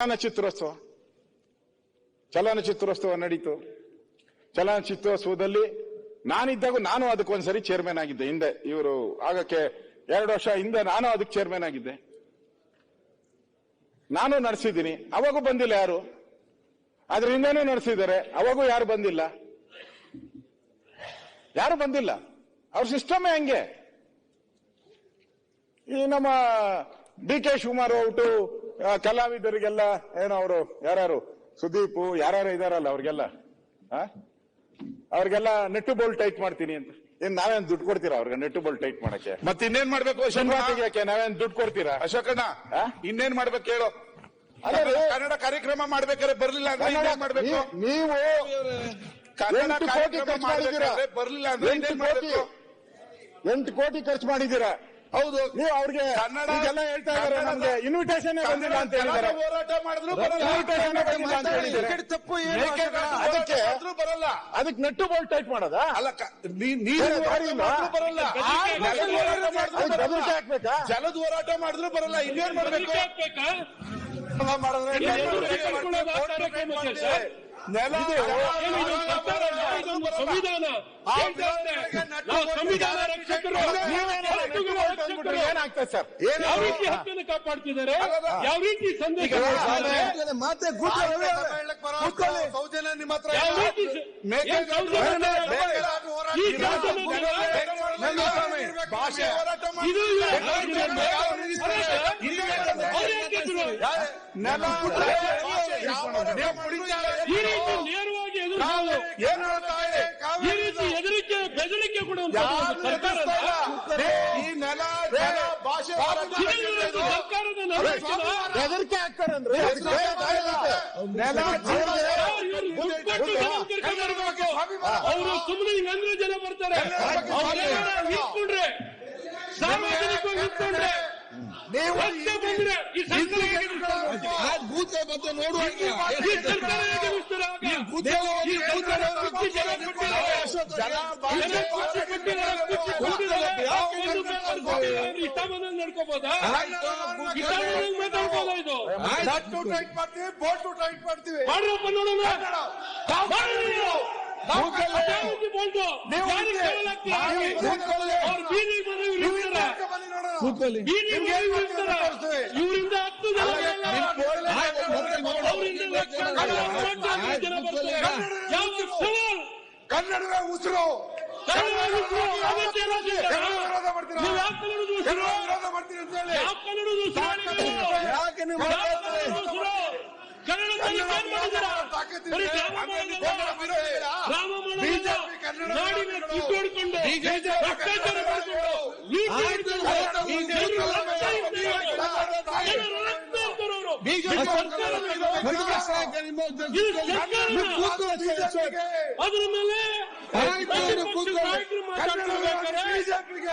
ಚಲನಚಿತ್ರೋತ್ಸವ. ಚಲನಚಿತ್ರೋತ್ಸವ ನಡೀತು. ಚಲನಚಿತ್ರೋತ್ಸವದಲ್ಲಿ ನಾನಿದ್ದಾಗ ನಾನು ಅದಕ್ಕೆ ಒಂದ್ಸರಿ ಚೇರ್ಮನ್ ಆಗಿದ್ದೆ. ಹಿಂದೆ ಇವರು ಆಗಕ್ಕೆ ಎರಡು ವರ್ಷ ಹಿಂದೆ ನಾನು ಅದಕ್ಕೆ ಚೇರ್ಮನ್ ಆಗಿದ್ದೆ. ನಾನು ನಡೆಸಿದ್ದೀನಿ. ಅವಾಗೂ ಬಂದಿಲ್ಲ ಯಾರು? ಅದರಿಂದನೂ ನಡೆಸಿದ್ದಾರೆ. ಅವಾಗೂ ಯಾರು ಬಂದಿಲ್ಲ? ಯಾರು ಬಂದಿಲ್ಲ? ಅವ್ರ ಸಿಸ್ಟಮೇ ಹಂಗೆ. ಈ ನಮ್ಮ ಡಿ ಕೆ ಶಿವಕುಮಾರ್ ಔಟು ಕಲಾವಿದರಿಗೆಲ್ಲ ಏನೋ ಅವರು ಯಾರು ಸುದೀಪ್ ಯಾರು ಇದಾರಲ್ಲ ಅವ್ರಿಗೆಲ್ಲ? ಆ? ಅವ್ರಿಗೆಲ್ಲ ನೆಟ್ಟು ಬೋಲ್ ಟೈಟ್ ಮಾಡ್ತೀನಿ ಅಂತ. ಏನ್ ನಾವೇನ್ ದುಡ್ಡು ಕೊಡ್ತೀರಾ ಅವ್ರಿಗೆ ನೆಟ್ಟು ಬೋಲ್ ಟೈಟ್ ಮಾಡಕ್ಕೆ? ಮತ್ತೆ ಇನ್ನೇನ್ ಮಾಡ್ಬೇಕು ಶನಿವಾರ ಯಾಕೆ ನಾವೇನ್ ದುಡ್ಡು ಕೊಡ್ತೀರಾ? ಅಶೋಕಣ್ಣ? ಇನ್ನೇನ್ ಮಾಡ್ಬೇಕು ಹೇಳು. ಕನ್ನಡ ಕಾರ್ಯಕ್ರಮ ಮಾಡ್ಬೇಕಾದ್ರೆ ಬರ್ಲಿಲ್ಲ ಅಂದ್ರೆ ಮಾಡ್ಬೇಕು? ನೀವು ಕನ್ನಡ ಕಾರ್ಯಕ್ರಮ ಬರ್ಲಿಲ್ಲ ಅಂದ್ರೆ ಎಂಟು ಕೋಟಿ ಮಾಡ್ಬೇಕು? ಎಂಟು ಕೋಟಿ ಖರ್ಚು ಮಾಡಿದ್ದೀರಾ? ಹೌದು. ನೀವು ಅವ್ರಿಗೆ ಕನ್ನಡ ಈಗೆಲ್ಲ ಹೇಳ್ತಾ ಇದ್ದಾರೆ ನಮ್ಗೆ. ಇನ್ವಿಟೇಷನ್ ಬಂದಿಲ್ಲ ಅಂತ ಹೇಳಿದ್ದಾರೆ. ಹೋರಾಟ ಮಾಡಿದ್ರು ಬರಲ್ಲ. ಇನ್ವಿಟೇಷನ್ ಬಂದಿಲ್ಲ ಅಂತ ಹೇಳಿದ್ದಾರೆ. ಮೇಕೆದಾಟು ಅದಕ್ಕೆ- ಬರಲ್ಲ. ಅದಕ್ಕೆ ನಟ್ಟು ಬೋಲ್ ಟೈಪ್ ಮಾಡೋದಾ? ಅಲ್ಲ ನೀರು ಬರಲ್ಲ. ಜಲದ ಹೋರಾಟ ಮಾಡಿದ್ರು ಬರಲ್ಲ. ಇನ್ನೇನ್ ಮಾಡ್ಬೇಕು? ಸಂವಿಧಾನ ಸಂವಿಧಾನ ರಕ್ಷಕರು. ಏನಾಗ್ತದೆ ಸರ್ ಯಾವ ರೀತಿ ಹಕ್ಕನ್ನು ಕಾಪಾಡ್ತಿದ್ದಾರೆ ಯಾವ ರೀತಿ ಸಂದೇಶ ಮತ್ತೆ ಸೌಜನ್ಯ ನಿಮ್ಮ ಹತ್ರ. ರೀತಿ ಈ ಭಾಷೆ. ಹೋರಾಟ ಮಾಡಿ. ಇದು ಇಲ್ಲ. ಇಲ್ಲಿ. ಅವ್ರು ಭಾಷೆ ಹೋರಾಟ ಇದು ಸರ್ಕಾರದ ನಿರ್ಲಕ್ಷ್ಯದ ಬೆದರಿಕೆ ಹಾಕ್ತಾರಂದ್ರೆ ನೆಲ ಅವರು ಸುಮ್ಮನೆ ಹಿಂಗಂದ್ರೆ ಜನ ಬರ್ತಾರೆ ಅವರೆಲ್ಲ ನಿಂತ್ಕೊಂಡ್ರೆ ಸಾರ್ವಜನಿಕವಾಗಿ ನಿಂತ್ಕೊಂಡ್ರೆ ರಸ್ತೆ ಬಂದ್ರೆ ಈ ಸರ್ಕಾರ ಹೇಗೆ ನಿಲ್ತಾರೆ? ಭೂತ ಮತ್ತೆ ನೋಡುವ ಈ ಸರ್ಕಾರ ಹೇಗೆ ನಿಲ್ತಾರೆ ಆಗ? ಈ ಸರ್ಕಾರ ಕುರ್ಚಿ ಜನ ಕೊಟ್ಟಿದ್ದಾರೆ. ಜನ ಕುರ್ಚಿ ಕೊಟ್ಟಿದ್ದಾರೆ, ಕುರ್ಚಿ ಕೊಟ್ಟಿದ್ದಾರೆ. ಒಂದು ಬೇಕಾದ್ರೆ ಕೊಟ್ಟಿದ್ದಾರೆ. ಇಷ್ಟ ಬಂದಂಗೆ ಮಾತಾಡ್ಬೋದಾ ಇದು ನಟ್ಟು ಟೈಟ್ ಮಾಡ್ತೀವಿ ಬೋಟು ಟೈಟ್ ಮಾಡ್ತೀವಿ ಮಾಡ್ರಪ್ಪ ನೋಡೋಣ ಬೋಲ್ಟು? ಇವರಿಂದ ಹತ್ತು ಜನ. ಅವರಿಂದ ಜನ ಬರ್ತಾರೆ. ಕನ್ನಡದ ಉಸಿರು ಕನ್ನಡ ವಿರೋಧ ಮಾಡ್ತೀರಾ? ಕನ್ನಡ ಅಂತ ಹೇಳಿ? ಯಾಕೆ ನೀವು ಇದು. ಇದು ಸರ್ಕಾರದ. ಅದ್ರ ಮೇಲೆ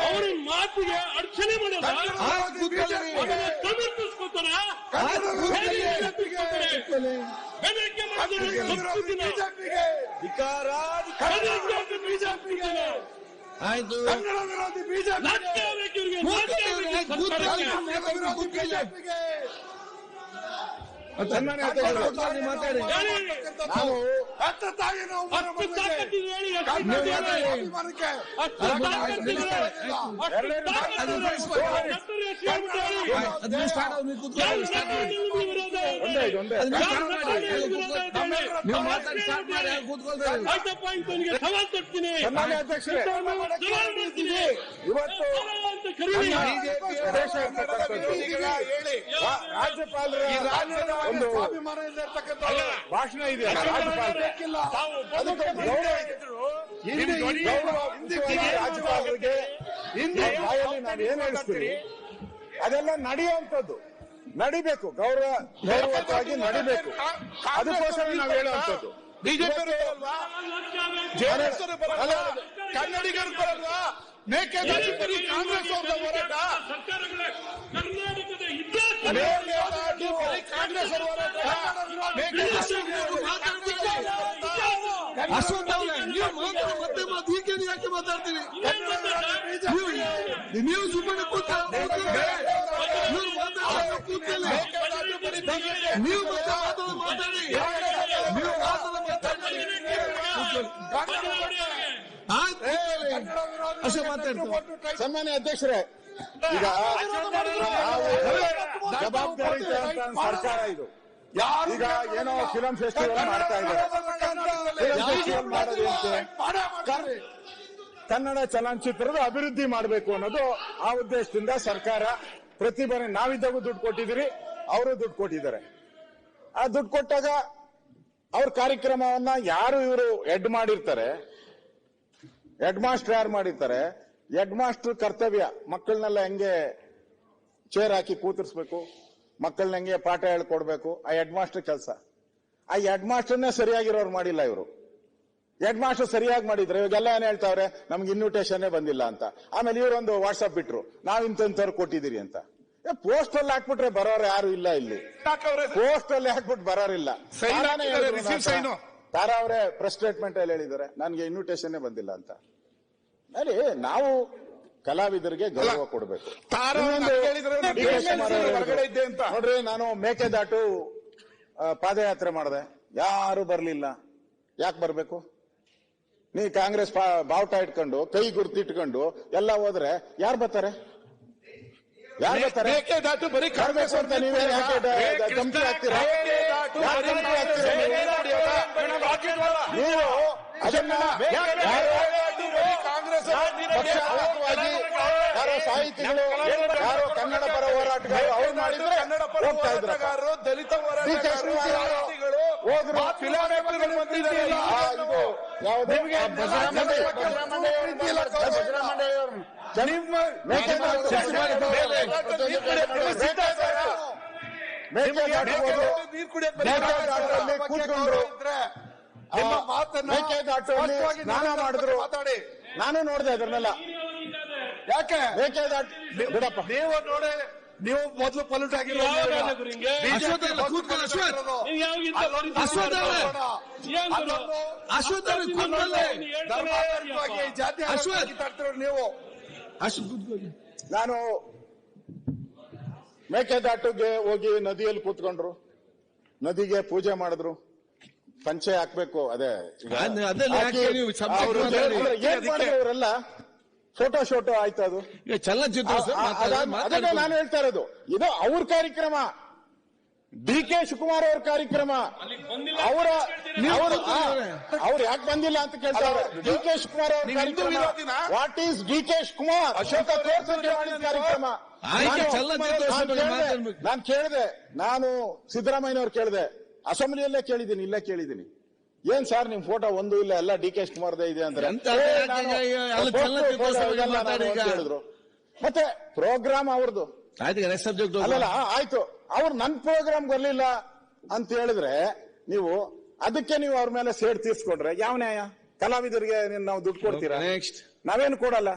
ಅವ್ರ ಮಾತಿಗೆ ಅಡಚಣೆ ಬಿಜೆಪಿಗೆ. ಆಯ್ತು. ಬಿಜೆಪಿ ಮಾತಾಡಿ. ನಾವು ಹತ್ತ ತಾಯಿ ನಾವು ಕೂತ್ಕೊಳ್ತಾರೆ ಸವಾಲ್ ಅಧ್ಯಕ್ಷರೇ ಇವತ್ತು ಅಂತ. ಹೇಳಿ ರಾಜ್ಯಪಾಲರ ಒಂದು ಇರ್ತಕ್ಕಂಥ ಭಾಷಣ ಇದೆ. ರಾಜ್ಯಪಾಲರಿಗೆ ಹಿಂದೆ ನಾವು ಏನ್ ಹೇಳ್ತೀರಿ ಅದೆಲ್ಲ ನಡೆಯುವಂಥದ್ದು. ನಡಿಬೇಕು ಗೌರವ ಗೌರವವಾಗಿ ನಡಿಬೇಕು. ಅದಕ್ಕೋಸ್ಕರ ನಾವು ಹೇಳುವಂಥದ್ದು. ಬಿಜೆಪಿ ಕನ್ನಡಿಗರು ಬರಲ್ವಾ ಮೇಕೆದಾಟು ಬರೀ ಕಾಂಗ್ರೆಸ್ ಅವ್ರ ಹೋರಾಟ. ಮೇಕೆದಾಟು ಬರೀ ಕಾಂಗ್ರೆಸ್ ಅವ್ರ ಹೋರಾಟ. ನೀವು ಮತ್ತೆ ಮಾತು ಹೀಗೆ ನೀವು ಯಾಕೆ ಮಾತಾಡ್ತೀರಿ? ನೀವು ನೀವು ಸುಮ್ಮನೆ ಕೂತ ಮಾತಾಡ್ತಾರೆ. ನೀವು ಮಾತಾಡಿ ನೀವು ಅಷ್ಟೇ ಮಾತಾಡ್ತಾರೆ ಸನ್ಮಾನ್ಯ ಅಧ್ಯಕ್ಷರೇ ಈಗ ಜವಾಬ್ದಾರಿ ಸರ್ಕಾರ ಇದು ಈಗ ಏನೋ ಫಿಲಂ ಫೆಸ್ಟಿವಲ್ ಮಾಡ್ತಾ ಇದ್ದಾರೆ ಕನ್ನಡ ಚಲನಚಿತ್ರದ ಅಭಿವೃದ್ಧಿ ಮಾಡಬೇಕು ಅನ್ನೋದು ಆ ಉದ್ದೇಶದಿಂದ ಸರ್ಕಾರ ಪ್ರತಿ ಬಾರಿ ನಾವಿದ್ದಾಗೂ ದುಡ್ಡು ಕೊಟ್ಟಿದ್ದೀರಿ, ಅವರು ದುಡ್ಡು ಕೊಟ್ಟಿದ್ದಾರೆ. ಆ ದುಡ್ಡು ಕೊಟ್ಟಾಗ ಅವ್ರ ಕಾರ್ಯಕ್ರಮವನ್ನ ಯಾರು ಇವರು ಎಡ್ ಮಾಡಿರ್ತಾರೆ, ಹೆಡ್ ಮಾಸ್ಟರ್ ಯಾರು ಮಾಡಿರ್ತಾರೆ, ಹೆಡ್ ಮಾಸ್ಟರ್ ಕರ್ತವ್ಯ ಮಕ್ಕಳನ್ನೆಲ್ಲ ಹೆಂಗೆ ಚೇರ್ ಹಾಕಿ ಕೂತಿರ್ಸ್ಬೇಕು ಮಕ್ಕಳನ್ನ ಹೆಂಗೆ ಪಾಠ ಹೇಳ್ಕೊಡ್ಬೇಕು, ಆ ಹೆಡ್ ಮಾಸ್ಟರ್ ಕೆಲಸ. ಆ ಹೆಡ್ ಮಾಸ್ಟರ್ನೇ ಸರಿಯಾಗಿರೋರು ಮಾಡಿಲ್ಲ ಇವರು. ಹೆಡ್ ಮಾಸ್ಟರ್ ಸರಿಯಾಗಿ ಮಾಡಿದ್ರೆ ಇವಾಗೆಲ್ಲ ಏನ್ ಹೇಳ್ತಾವ್ರೆ? ನಮ್ಗೆ ಇನ್ವಿಟೇಷನ್ ಬಂದಿಲ್ಲ ಅಂತ. ಆಮೇಲೆ ಇವರೊಂದು ವಾಟ್ಸ್ಆಪ್ ಬಿಟ್ರು ನಾವ್ ಇಂಥವ್ರು ಕೊಟ್ಟಿದ್ದೀರಿ ಅಂತ. ಪೋಸ್ಟ್ ಅಲ್ಲಿ ಹಾಕ್ಬಿಟ್ರೆ ಬರೋರು ಯಾರು ಇಲ್ಲ ಇಲ್ಲಿ. ಪೋಸ್ಟ್ ಅಲ್ಲಿ ಹಾಕ್ಬಿಟ್ಟು ಬರೋರಿಲ್ಲ. ತಾರಾ ಅವರೇ ಪ್ರೆಸ್ ಸ್ಟೇಟ್ಮೆಂಟ್ ಅಲ್ಲಿ ಹೇಳಿದ್ದಾರೆ ನನ್ಗೆ ಇನ್ವಿಟೇಷನ್ ಬಂದಿಲ್ಲ ಅಂತ. ಅಲ್ಲಿ ನಾವು ಕಲಾವಿದರಿಗೆ ಗೌರವ ಕೊಡಬೇಕು. ನೋಡ್ರಿ ನಾನು ಮೇಕೆದಾಟು ಪಾದಯಾತ್ರೆ ಮಾಡಿದೆ. ಯಾರು ಬರ್ಲಿಲ್ಲ. ಯಾಕೆ ಬರ್ಬೇಕು? ನೀ ಕಾಂಗ್ರೆಸ್ ಬಾವುಟ ಇಟ್ಕೊಂಡು ಕೈ ಗುರ್ತಿಟ್ಕೊಂಡು ಎಲ್ಲ ಹೋದ್ರೆ ಯಾರು ಬರ್ತಾರೆ? ಯಾರು ಬರ್ತಾರೆ? ಬರೀ ಬರ್ಬೇಕು ಅಂತ ನೀವೇ ಯಾಕೆ ಧಮ್ಕಿ ಹಾಕ್ತೀರಾ? ನೀವು? ಅದನ್ನ ಕಾಂಗ್ರೆಸ್ ಯಾರೋ ಸಾಹಿತಿಗಳು ಯಾರೋ ಕನ್ನಡ ಪರ ಹೋರಾಟಗಾರರು ಅವ್ರು ಮಾಡಿದ್ರೆ ಕನ್ನಡ ಪರ ಹೋರಾಟಗಾರರು ದಲಿತ ಹೋರಾಟಗಾರರು ಹೋದ್ರು. ನಿಮ್ಮ ಮಾತನ್ನ ಸ್ನಾನ ಮಾಡಿದ್ರು. ಮಾತಾಡಿ. ನಾನು ನೋಡಿದೆ ಅದನ್ನೆಲ್ಲ ಯಾಕೆ? ಮೇಕೆದಾಟು ಬಿಡಪ್ಪ. ನೀವು ನೋಡಿ ನೀವು ಮೊದಲು ಪಲ್ಯೂಟ್ ಆಗಿರೋದು. ನೀವು ನಾನು ಮೇಕೆದಾಟುಗೆ ಹೋಗಿ ನದಿಯಲ್ಲಿ ಕೂತ್ಕೊಂಡ್ರು. ನದಿಗೆ ಪೂಜೆ ಮಾಡಿದ್ರು. ಪಂಚೆ ಹಾಕ್ಬೇಕು ಅದೇ ಏನ್ ಮಾಡಿದ್ರು ಅವರೆಲ್ಲ? ಫೋಟೋ ಶೋಟೋ ಆಯ್ತು ಅದು. ಈಗ ಚಲನಚಿತ್ರ ಅದಾದ್- ಅದನ್ನೇ ನಾನು ಹೇಳ್ತಾ ಇರೋದು. ಇದು ಅವ್ರ ಕಾರ್ಯಕ್ರಮ. ಡಿ ಕೆ ಶಿವಕುಮಾರ್ ಅವ್ರ ಕಾರ್ಯಕ್ರಮ. ಅವರ ಅವರು ಅವ್ರು ಯಾಕೆ ಬಂದಿಲ್ಲ ಅಂತ ಕೇಳ್ತಾರೆ ಡಿ ಕೆ ಶಿವಕುಮಾರ್ ಅವ್ರ ನೀವು ಹಿಂದೂ ಕಾರ್ಯಕ್ರಮ. ವಿರೋಧಿನಾ? What is D K Shivakumar? Ashoka ಮಾಡಿದ ಕಾರ್ಯಕ್ರಮ. ಆಯ್ತು, ನಾನು- ಕೇಳಿದೆ ನಾನು ಬಗ್ಗೆ ಕೇಳ್ದೆ, ಮಾತಾಡ್ಬೇಕು. ನಾನು ಕೇಳಿದೆ. ನಾನು ಸಿದ್ದರಾಮಯ್ಯನವ್ರು ಕೇಳಿದೆ. ಅಸೆಂಬ್ಲಿಯಲ್ಲೇ ಕೇಳಿದ್ದೀನಿ ಇಲ್ಲೇ ಕೇಳಿದ್ದೀನಿ. ಏನ್ ಸರ್ ನಿಮ್ ಫೋಟೋ ಒಂದು ಇಲ್ಲ ಎಲ್ಲ ಡಿ ಕೆ ಶಿವಕುಮಾರ್ ಇದೆ ಅಂದ್ರೆ? ಹೇಳಿದ್ರು ಮತ್ತೆ ಪ್ರೋಗ್ರಾಮ್ ಅವ್ರದ್ದು ಅಲ್ಲಲ್ಲ ಆಯ್ತು. ಅವ್ರು ನನ್ ಪ್ರೋಗ್ರಾಮ್ ಬರ್ಲಿಲ್ಲ ಅಂತ ಹೇಳಿದ್ರೆ ನೀವು ಅದಕ್ಕೆ ನೀವು ಅವ್ರ ಮೇಲೆ ಸೇಡ್ ತೀರ್ಸ್ಕೊಂಡ್ರೆ ಯಾವ ನ್ಯಾಯ? ಕಲಾವಿದರಿಗೆ ನೀನ್ ನಾವು ದುಡ್ಡು ಕೊಡ್ತೀರಾ? ನೆಕ್ಸ್ಟ್ ನಾವೇನು ಕೊಡಲ್ಲ.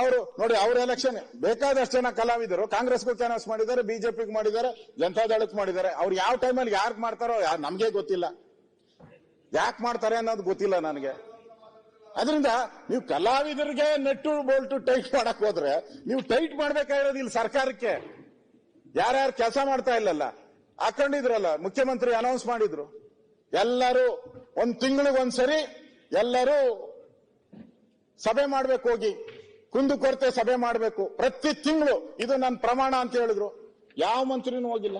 ಅವರು ನೋಡಿ ಅವ್ರ ಎಲೆಕ್ಷನ್ ಬೇಕಾದಷ್ಟು ಜನ ಕಲಾವಿದರು ಕಾಂಗ್ರೆಸ್ಗೂ ಅನೌನ್ಸ್ ಮಾಡಿದ್ದಾರೆ ಬಿಜೆಪಿಗೆ ಮಾಡಿದ್ದಾರೆ ಜನತಾದಳಕ್ಕೆ ಮಾಡಿದ್ದಾರೆ. ಅವ್ರು ಯಾವ ಟೈಮಲ್ಲಿ ಯಾರ್ಗ್ ಮಾಡ್ತಾರೋ ನಮ್ಗೆ ಗೊತ್ತಿಲ್ಲ. ಯಾಕೆ ಮಾಡ್ತಾರೆ ಅನ್ನೋದು ಗೊತ್ತಿಲ್ಲ ನನಗೆ. ಅದರಿಂದ ನೀವು ಕಲಾವಿದರಿಗೆ ನೆಟ್ಟು ಬೋಲ್ಟು ಟೈಟ್ ಮಾಡಕ್ ಹೋದ್ರೆ ನೀವು ಟೈಟ್ ಮಾಡ್ಬೇಕಾಗಿರೋದು ಇಲ್ಲಿ ಸರ್ಕಾರಕ್ಕೆ. ಯಾರ್ಯಾರು ಕೆಲಸ ಮಾಡ್ತಾ ಇಲ್ಲಲ್ಲ ಹಾಕೊಂಡಿದ್ರಲ್ಲ ಮುಖ್ಯಮಂತ್ರಿ ಅನೌನ್ಸ್ ಮಾಡಿದ್ರು. ಎಲ್ಲರೂ ಒಂದ್ ತಿಂಗಳಿಗೆ ಒಂದ್ಸರಿ ಎಲ್ಲರೂ ಸಭೆ ಮಾಡ್ಬೇಕು ಹೋಗಿ. ಕುಂದು ಕೊರತೆ ಸಭೆ ಮಾಡಬೇಕು. ಪ್ರತಿ ತಿಂಗಳು ಇದು ನನ್ನ ಪ್ರಮಾಣ ಅಂತ ಹೇಳಿದ್ರು. ಯಾವ ಮಂತ್ರಿನೂ ಹೋಗಿಲ್ಲ.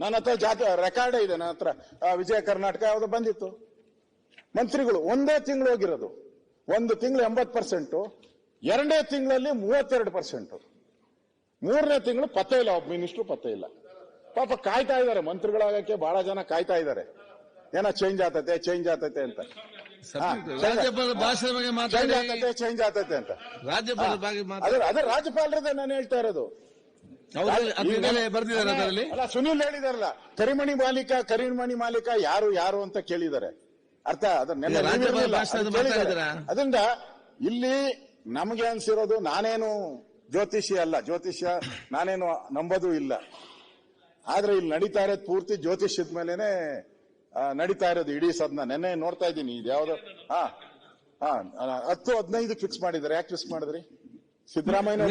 ನನ್ನ ಹತ್ರ ಜಾತಿ ರೆಕಾರ್ಡೇ ಇದೆ, ನನ್ನ ಹತ್ರ ವಿಜಯ ಕರ್ನಾಟಕ ಯಾವುದೋ ಬಂದಿತ್ತು. ಮಂತ್ರಿಗಳು ಒಂದೇ ತಿಂಗಳು ಹೋಗಿರೋದು. ಒಂದು ತಿಂಗಳು ಎಂಬತ್ ಪರ್ಸೆಂಟ್ ಎರಡನೇ ತಿಂಗಳಲ್ಲಿ ಮೂವತ್ತೆರಡು ಪರ್ಸೆಂಟ್. ಮೂರನೇ ತಿಂಗಳು ಪತ್ತೆ ಇಲ್ಲ ಒಬ್ಬ ಮಿನಿಸ್ಟ್ರು ಪತ್ತೆ ಇಲ್ಲ. ಪಾಪ ಕಾಯ್ತಾ ಇದ್ದಾರೆ ಮಂತ್ರಿಗಳಾಗಕ್ಕೆ ಬಹಳ ಜನ ಕಾಯ್ತಾ ಇದ್ದಾರೆ. ಏನೋ ಚೇಂಜ್ ಆತತೆ ಚೇಂಜ್ ಆತತೆ ಅಂತ. ರಾಜ್ಯಪಾಲ ಭಾಷೆ ಬಗ್ಗೆ ಚೇಂಜ್ ಆತತೆ ಚೇಂಜ್ ಆತತೆ ಅಂತ. ರಾಜ್ಯಪಾಲ ಅದೇ ಅದೇ ರಾಜ್ಯಪಾಲರದೇ ನಾನು ಹೇಳ್ತಾ ಇರೋದು. ಅಲ್ಲ ಸುನಿಲ್ ಹೇಳಿದಾರಲ್ಲ ಕರಿಮಣಿ ಮಾಲೀಕ ಕರಿಮಣಿ ಮಾಲೀಕ ಯಾರು ಯಾರು ಅಂತ ಕೇಳಿದ್ದಾರೆ. ಅರ್ಥ ಅದರಿಂದ ಇಲ್ಲಿ ನಮಗೆ ಅನ್ಸಿರೋದು ನಾನೇನು ಜ್ಯೋತಿಷಿ ಅಲ್ಲ ಜ್ಯೋತಿಷ್ಯ ನಾನೇನು ನಂಬೋದು ಇಲ್ಲ. ಆದ್ರೆ ಇಲ್ಲಿ ನಡೀತಾ ಇರೋದು ಪೂರ್ತಿ ಜ್ಯೋತಿಷ್ಯದ ಮೇಲೆನೆ ನಡೀತಾ ಇರೋದು ಇಡೀ ಸದ್ನ. ನೆನ್ನೆ ನೋಡ್ತಾ ಇದ್ದೀನಿ ಇದು ಯಾವ್ದು ಹಾ ಹಾ ಹತ್ತು ಹದಿನೈದು ಫಿಕ್ಸ್ ಮಾಡಿದ್ರೆ ಯಾಕೆ ಫಿಕ್ಸ್ ಮಾಡಿದ್ರಿ? ಸಿದ್ದರಾಮಯ್ಯ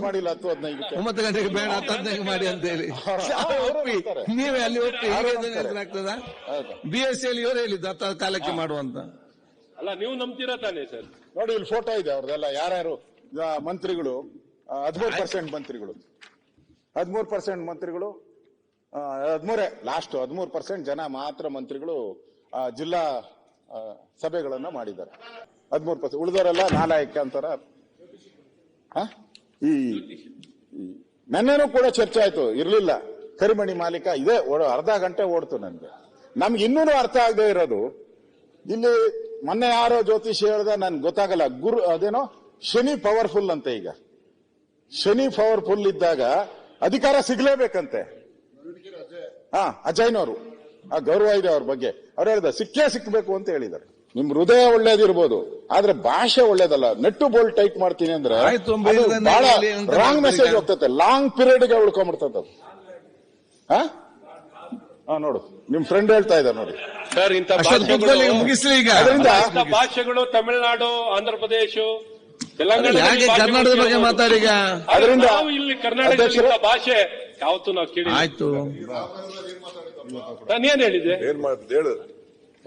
ಮಾಡಿಲ್ಲ ಹತ್ತು ಹದಿನೈದಕ್ಕೆ. ಒಂಬತ್ತು ಗಂಟೆಗೆ ಬೇಡ ಹತ್ತು ಹದಿನೈದು ಮಾಡಿ ಅಂತ ಹೇಳಿ ಒಪ್ಪಿ. ನೀವೇ ಅಲ್ಲಿ ಒಪ್ಪಿ. ಆಗ್ತದ? ಹೌದು. ಬಿ ಎಸ್ ಸಿ ಇವರು ಹೇಳಿದ್ದು ಹತ್ತು ಕಾಲಕ್ಕೆ ಮಾಡುವಂತ ಅಲ್ಲ ನೀವು ನಂಬ್ತೀರಾ ತಾನೇ ಸರ್? ನೋಡಿ ಇಲ್ಲಿ ಫೋಟೋ ಇದೆ ಅವ್ರದ್ದೆಲ್ಲ. ಯಾರ್ಯಾರು ಮಂತ್ರಿಗಳು ಹದಿಮೂರು ಪರ್ಸೆಂಟ್ ಮಂತ್ರಿಗಳು. ಹದಿಮೂರು ಪರ್ಸೆಂಟ್ ಮಂತ್ರಿಗಳು ಹದಿಮೂರೇ ಲಾಸ್ಟ್ ಹದಿಮೂರು ಪರ್ಸೆಂಟ್ ಜನ ಮಾತ್ರ ಮಂತ್ರಿಗಳು ಆ, ಜಿಲ್ಲಾ ಸಭೆಗಳನ್ನ ಮಾಡಿದ್ದಾರೆ. ಹದಿಮೂರು ಪರ್ಸೆಂಟ್ ಉಳಿದವರೆಲ್ಲ ನಾಲಾಯಕ ಅಂತಾರ? ಈ ನೆನ್ನೆನೂ ಕೂಡ ಚರ್ಚೆ ಆಯ್ತು ಇರಲಿಲ್ಲ. ಕರಿಮಣಿ ಮಾಲೀಕ ಇದೆ ಓಡ- ಅರ್ಧ ಗಂಟೆ ಓಡ್ತು ನನ್ಗೆ. ನಮ್ಗೆ ಇನ್ನೂ ಅರ್ಥ ಆಗದೆ ಇರೋದು ಇಲ್ಲಿ ಮೊನ್ನೆ ಯಾರೋ ಜ್ಯೋತಿಷಿ ಹೇಳ್ದ ನನ್ಗೆ ಗೊತ್ತಾಗಲ್ಲ ಗುರು ಅದೇನೋ ಶನಿ ಪವರ್ಫುಲ್ ಅಂತ ಈಗ. ಶನಿ ಪವರ್ಫುಲ್ ಇದ್ದಾಗ ಅಧಿಕಾರ ಸಿಗ್ಲೇಬೇಕಂತೆ. ಹಾ ಅಜಯ್ನವರು ಆ ಗೌರವ ಇದೆ ಅವ್ರ ಬಗ್ಗೆ. ಅವ್ರು ಹೇಳಿದ ಸಿಕ್ಕೇ ಸಿಕ್ಬೇಕು ಅಂತ ಹೇಳಿದ್ದಾರೆ. ನಿಮ್ ಹೃದಯ ಒಳ್ಳೇದಿರ್ಬೋದು ಆದ್ರೆ ಭಾಷೆ ಒಳ್ಳೇದಲ್ಲ. ನೆಟ್ಟು ಬೋಲ್ಟ್ ಟೈಪ್ ಮಾಡ್ತೀನಿ ಅಂದ್ರೆ ಬಹಳ ರಾಂಗ್ ಮೆಸೇಜ್ ಹೋಗ್ತೈತೆ. ಹೋಗ್ತದೆ ಲಾಂಗ್ ಪೀರಿಯಡ್ಗೆ ಉಳ್ಕೊಂಡ್ಬಿಡ್ತದ ಹಾ? ನೋಡು. ನಿಮ್ ಫ್ರೆಂಡ್ ಹೇಳ್ತಾ ಇದ್ದಾರೆ ನೋಡಿ. ಸರ್ ಇಂತ ಭಾಷೆಗಳು ಮುಗಿಸ್ಲಿ ಈಗ. ಅದರಿಂದ ಭಾಷೆಗಳು ತಮಿಳುನಾಡು ಆಂಧ್ರ ಪ್ರದೇಶ ಕರ್ನಾಟಕದ ಬಗ್ಗೆ ಮಾತಾಡೀಗ ಅದರಿಂದ ನಾವು ಇಲ್ಲಿ ಭಾಷೆ ಯಾವತ್ತು ನಾವು ಕೇಳಿ ಆಯ್ತು. ನಾನು ಏನ್ ಹೇಳಿದೆ? ಏನ್ ಹೇಳು.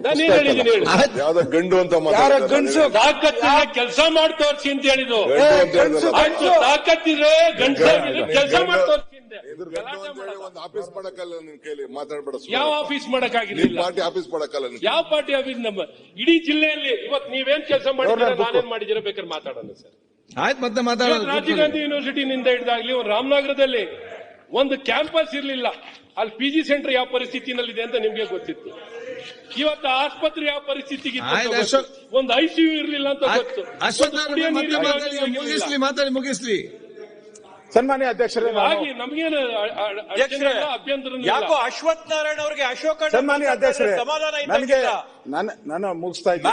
ನಾನು ಹೇಳಿದೀನಿ ಹೇಳಿದ್ದೀನಿ ಹೇಳಿ. ಯಾವ್ದೋ ಗಂಡು ಅಂತ ಯಾರ ಮಾತಾಡ್ತಾರೆ. ಗಂಡ್ಸು? ತಾಕತ್ತಿದ್ರೆ ಕೆಲಸ ಮಾಡಿ ತೋರಿಸಿ ಅಂತ ಹೇಳಿದ್ರು ಗಂಡು ಅಂತ ಹೇಳಿದ್ರಲ್ಲ. ಆಯ್ತು ತಾಕತ್ತಿದ್ರೆ ಗಂಡಸ ಕೆಲಸ ಮಾಡಿ ತೋರಿಸಿ ಅಂದೆ. ಇದ್ರ ಗಂಡು ಅಂತ ಹೇಳಿ ಒಂದು ಆಫೀಸ್ ಮಾಡಕ್ಕಲ್ಲ ನಿನ್ ಕೈಲಿ ಮಾತಾಡ್ಬೇಡ ಸುಮ್ನೆ. ಯಾವ ಆಫೀಸ್ ನಿನ್ ಮಾಡಕ್ಕಾಗಿರ್ಲಿಲ್ಲ ಪಾರ್ಟಿ ಆಫೀಸ್ ಮಾಡಕ್ಕಲ್ಲ ನಿನ್ ಯಾವ ಪಾರ್ಟಿ ಆಫೀಸ್ ನಮ್ಮ ಇಡೀ ಜಿಲ್ಲೆಯಲ್ಲಿ ಇವತ್ತು ನೀವೇನ್ ಕೆಲಸ ಮಾಡಿದ್ರೆ ನಾನೇನ್ ಮಾಡಿದಿರೋ ಬೇಕಾದ್ರೆ ಮಾತಾಡೋಣ ಸರ್ ಆಯ್ತು ಮತ್ತೆ ಇವತ್ತು ಮಾತಾಡೋದು ರಾಜೀವ್ ಗಾಂಧಿ ಯೂನಿವರ್ಸಿಟಿ ಯೂನಿವರ್ಸಿಟಿನಿಂದ ಹಿಡಿದಾಗ್ಲಿ ಒಂದು ರಾಮನಗರದಲ್ಲಿ ಒಂದು ಕ್ಯಾಂಪಸ್ ಇರಲಿಲ್ಲ ಅಲ್ಲಿ ಪಿ ಜಿ ಸೆಂಟರ್ ಯಾವ ಪರಿಸ್ಥಿತಿನಲ್ಲಿದೆ ಅಂತ ನಿಮ್ಗೆ ಗೊತ್ತಿತ್ತು ಇವತ್ತು ಆಸ್ಪತ್ರೆ ಯಾವ ಪರಿಸ್ಥಿತಿಗೆ. ಒಂದು ಐಸಿಯು ಇರಲಿಲ್ಲ ಅಂತ ಗೊತ್ತು. ಮುಗಿಸ್ಲಿ. ಮಾತಾಡಿ ಮುಗಿಸ್ಲಿ. ಸನ್ಮಾನ್ಯ ಅಧ್ಯಕ್ಷರೇ ಯಾಕೋ ಅಶ್ವಥ್ ನಾರಾಯಣ ಅವರಿಗೆ ಅಶೋಕ ಸನ್ಮಾನ್ಯ ಅಧ್ಯಕ್ಷರೇ ಸಮಾಧಾನ ನನ್ನ ನನ್ನ ಮುಗಿಸ್ತಾ ಇದ್ದೀನಿ.